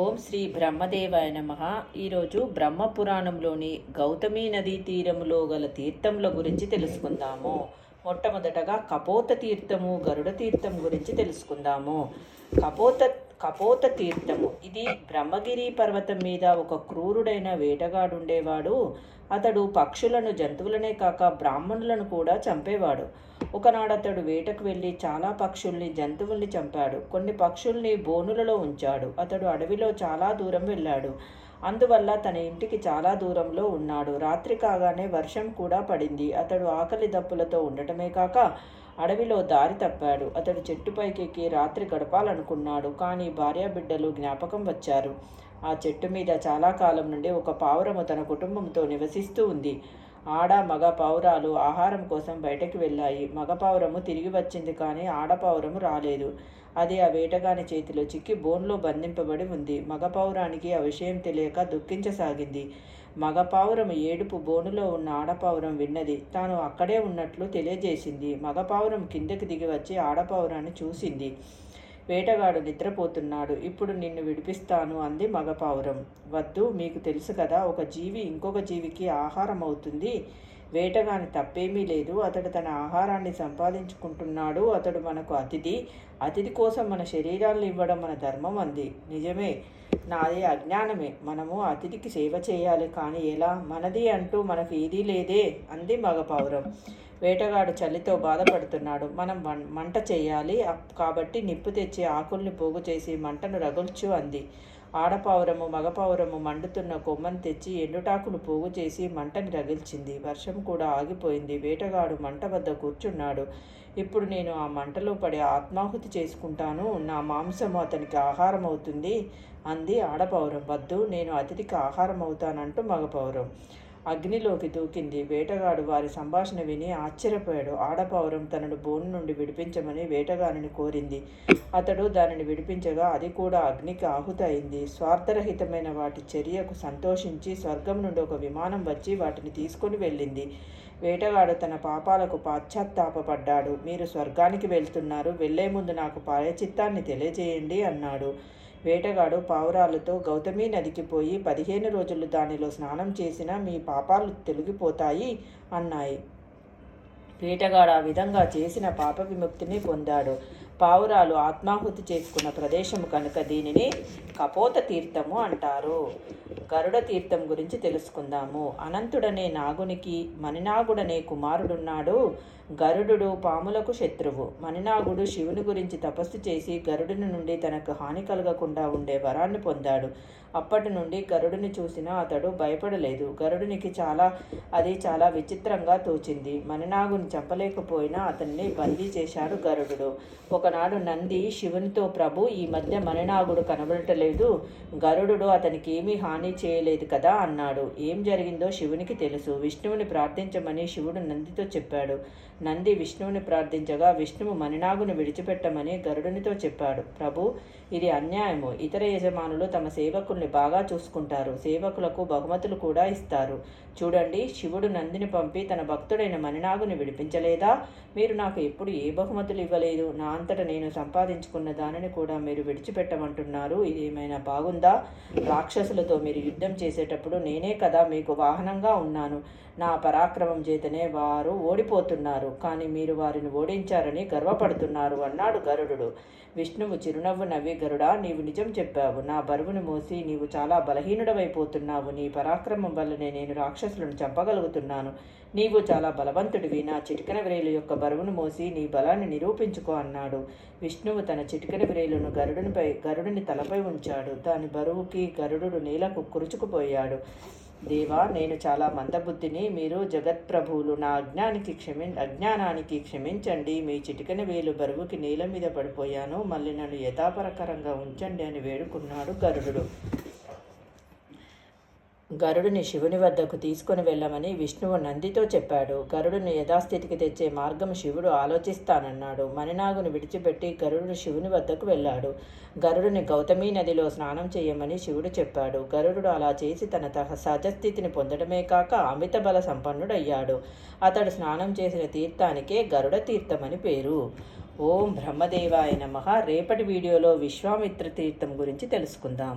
ఓం శ్రీ బ్రహ్మదేవాయ నమ. ఈరోజు బ్రహ్మపురాణంలోని గౌతమి నదీ తీరములో గల తీర్థముల గురించి తెలుసుకుందాము. మొట్టమొదటగా కపోత తీర్థము గరుడ తీర్థం గురించి తెలుసుకుందాము. కపోత కపోత తీర్థము. ఇది బ్రహ్మగిరి పర్వతం మీద ఒక క్రూరుడైన వేటగాడు ఉండేవాడు అతడు పక్షులను జంతువులనే కాక బ్రాహ్మణులను కూడా చంపేవాడు. ఒకనాడతడు వేటకు వెళ్ళి చాలా పక్షుల్ని జంతువుల్ని చంపాడు. కొన్ని పక్షుల్ని బోనులలో ఉంచాడు. అతడు అడవిలో చాలా దూరం వెళ్ళాడు. అందువల్ల తన ఇంటికి చాలా దూరంలో ఉన్నాడు. రాత్రి కాగానే వర్షం కూడా పడింది. అతడు ఆకలి దప్పులతో ఉండటమే కాక అడవిలో దారి తప్పాడు. అతడు చెట్టుపైకెక్కి రాత్రి గడపాలనుకున్నాడు. కానీ భార్యాబిడ్డలు జ్ఞాపకం వచ్చారు. ఆ చెట్టు మీద చాలా కాలం నుండి ఒక పావురము తన కుటుంబంతో నివసిస్తూ ఉంది. ఆడ మగ పావురాలు ఆహారం కోసం బయటకు వెళ్ళాయి. మగ పావురము తిరిగి వచ్చింది కానీ ఆడపావురము రాలేదు. అది ఆ వేటగాని చేతిలో చిక్కి బోన్లో బంధింపబడి ఉంది. మగ పావురానికి ఆ విషయం తెలియక దుఃఖించసాగింది. మగ పావురం ఏడుపు బోనులో ఉన్న ఆడపావురం విన్నది. తాను అక్కడే ఉన్నట్లు తెలియజేసింది. మగ పావురం కిందకి దిగి వచ్చి ఆడపావురాన్ని చూసింది. వేటగాడు నిద్రపోతున్నాడు. ఇప్పుడు నిన్ను విడిపిస్తాను అంది మగపావురం. వద్దు మీకు తెలుసు కదా ఒక జీవి ఇంకొక జీవికి ఆహారం అవుతుంది వేటగాని తప్పేమీ లేదు. అతడు తన ఆహారాన్ని సంపాదించుకుంటున్నాడు. అతడు మనకు అతిథి. అతిథి కోసం మన శరీరాలను ఇవ్వడం మన ధర్మం అంది. నిజమే. నాది అజ్ఞానమే. మనము అతిథికి సేవ చేయాలి. కానీ ఎలా? మనది అంటూ మనకు ఏదీ లేదే అంది మగపావురం. వేటగాడు చలితో బాధపడుతున్నాడు. మనం మంట చేయాలి. కాబట్టి నిప్పు తెచ్చి ఆకుల్ని పోగు చేసి మంటను రగుల్చు అంది. ఆడపావురము మగపావురము మండుతున్న కొమ్మను తెచ్చి ఎండుటాకులు పోగు చేసి మంటని రగిల్చింది. వర్షం కూడా ఆగిపోయింది. వేటగాడు మంట వద్ద కూర్చున్నాడు. ఇప్పుడు నేను ఆ మంటలో పడి ఆత్మాహుతి చేసుకుంటాను. నా మాంసము అతనికి ఆహారం అవుతుంది అంది ఆడపౌరం. వద్దు నేను అతిథికి ఆహారం అవుతానంటూ మగపౌరం. అగ్నిలోకి దూకింది. వేటగాడు వారి సంభాషణ విని ఆశ్చర్యపోయాడు. ఆడపావురం తనను బోను నుండి విడిపించమని వేటగాడిని కోరింది. అతడు దానిని విడిపించగా అది కూడా అగ్నికి ఆహుత అయింది. స్వార్థరహితమైన వాటి చర్యకు సంతోషించి స్వర్గం నుండి ఒక విమానం వచ్చి వాటిని తీసుకొని వెళ్ళింది. వేటగాడు తన పాపాలకు పాశ్చాత్తాపడ్డాడు మీరు స్వర్గానికి వెళ్తున్నారు. వెళ్ళే ముందు నాకు పాయచిత్తాన్ని తెలియజేయండి అన్నాడు. వేటగాడు పావురాలతో గౌతమి నదికి పోయి పదిహేను రోజులు దానిలో స్నానం చేసినా మీ పాపాలు తొలగిపోతాయి అన్నాయి. వేటగాడు ఆ విధంగా చేసిన పాప విముక్తిని పొందాడు. పావురాలు ఆత్మాహుతి చేసుకున్న ప్రదేశం కనుక దీనిని కపోత తీర్థము అంటారు. గరుడ తీర్థం గురించి తెలుసుకుందాము. అనంతుడనే నాగునికి మణినాగుడనే కుమారుడున్నాడు. గరుడు పాములకు శత్రువు. మణినాగుడు శివుని గురించి తపస్సు చేసి గరుడుని నుండి తనకు హాని కలగకుండా ఉండే వరాన్ని పొందాడు. అప్పటి నుండి గరుడిని చూసినా అతడు భయపడలేదు. గరుడునికి చాలా అది చాలా విచిత్రంగా తోచింది. మణినాగుని చెప్పలేకపోయినా అతన్ని బందీ చేశాడు గరుడు ఒకనాడు నంది శివునితో ప్రభు ఈ మధ్య మణినాగుడు కనబడటలేదు. గరుడు అతనికి ఏమీ హాని చేయలేదు కదా అన్నాడు. ఏం జరిగిందో శివునికి తెలుసు. విష్ణువుని ప్రార్థించమని శివుడు నందితో చెప్పాడు. నంది విష్ణువుని ప్రార్థించగా విష్ణువు మణినాగును విడిచిపెట్టమని గరుడునితో చెప్పాడు. ప్రభు ఇది అన్యాయము. ఇతర యజమానులు తమ సేవకుల్ని బాగా చూసుకుంటారు. సేవకులకు బహుమతులు కూడా ఇస్తారు. చూడండి శివుడు నందిని పంపి తన భక్తుడైన మణినాగుని విడిపించలేదా? మీరు నాకు ఎప్పుడు ఏ బహుమతులు ఇవ్వలేదు. నా అంతట నేను సంపాదించుకున్న దానిని కూడా మీరు విడిచిపెట్టమంటున్నారు. ఇది ఏమైనా బాగుందా? రాక్షసులతో మీరు యుద్ధం చేసేటప్పుడు నేనే కదా మీకు వాహనంగా ఉన్నాను. నా పరాక్రమం చేతనే వారు ఓడిపోతున్నారు. కానీ మీరు వారిని ఓడించారని గర్వపడుతున్నారు అన్నాడు గరుడు విష్ణువు చిరునవ్వు నవ్వి గరుడా నీవు నిజం చెప్పావు. నా బరువును మోసి నీవు చాలా బలహీనుడవైపోతున్నావు. నీ పరాక్రమం వల్లనే నేను రాక్షసులను చంపగలుగుతున్నాను. నీవు చాలా బలవంతుడివి. నా చిటికన వ్రేలు యొక్క బరువును మోసి నీ బలాన్ని నిరూపించుకో అన్నాడు. విష్ణువు తన చిటికన వ్రేలును గరుడునిపై గరుడిని తలపై ఉంచాడు. దాని బరువుకి గరుడు నేలకు కురుచుకుపోయాడు. దేవా నేను చాలా మందబుద్ధిని మీరు జగత్ప్రభువులు నా అజ్ఞానికి క్షమి అజ్ఞానానికి క్షమించండి మీ చిటికన వేలు బరువుకి నీళ్ళ మీద పడిపోయాను మళ్ళీ నన్ను యథాపరకరంగా ఉంచండి అని వేడుకున్నాడు గరుడు గరుడిని శివుని వద్దకు తీసుకుని వెళ్ళమని విష్ణువు నందితో చెప్పాడు. గరుడుని యథాస్థితికి తెచ్చే మార్గం శివుడు ఆలోచిస్తానన్నాడు. మణినాగుని విడిచిపెట్టి గరుడు శివుని వద్దకు వెళ్ళాడు. గరుడుని గౌతమీ నదిలో స్నానం చేయమని శివుడు చెప్పాడు. గరుడు అలా చేసి తన తహ సహజస్థితిని పొందడమే కాక అమిత బల సంపన్నుడయ్యాడు. అతడు స్నానం చేసిన తీర్థానికే గరుడ తీర్థమని పేరు. ఓం బ్రహ్మదేవాయ నమ. రేపటి వీడియోలో విశ్వామిత్ర తీర్థం గురించి తెలుసుకుందాం.